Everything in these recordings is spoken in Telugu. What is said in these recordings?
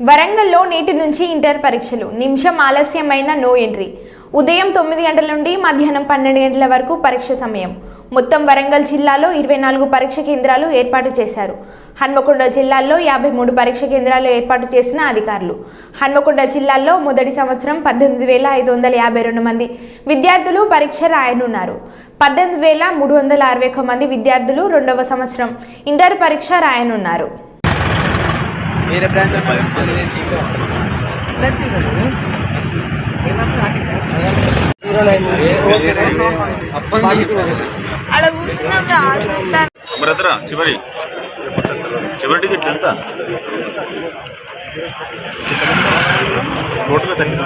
వరంగల్లో నేటి నుంచి ఇంటర్ పరీక్షలు. నిమిషం ఆలస్యమైన నో ఎంట్రీ. ఉదయం తొమ్మిది గంటల నుండి మధ్యాహ్నం పన్నెండు గంటల వరకు పరీక్ష సమయం. మొత్తం వరంగల్ జిల్లాలో ఇరవై నాలుగు పరీక్ష కేంద్రాలు ఏర్పాటు చేశారు. హన్మకొండ జిల్లాలో యాభై మూడు పరీక్ష కేంద్రాలు ఏర్పాటు చేసిన అధికారులు. హన్మకొండ జిల్లాలో మొదటి సంవత్సరం పద్దెనిమిది వేల ఐదు వందల యాభై రెండు మంది విద్యార్థులు పరీక్ష రాయనున్నారు. పద్దెనిమిది వేల మూడు వందల అరవై ఒక్క మంది విద్యార్థులు రెండవ సంవత్సరం ఇంటర్ పరీక్ష రాయనున్నారు. వేరే బ్రాంచ్ భద్ర చివరి చివరి టికెట్ ఎంత టోటల్ తగ్గిన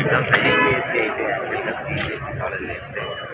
ఎగ్జామ్స్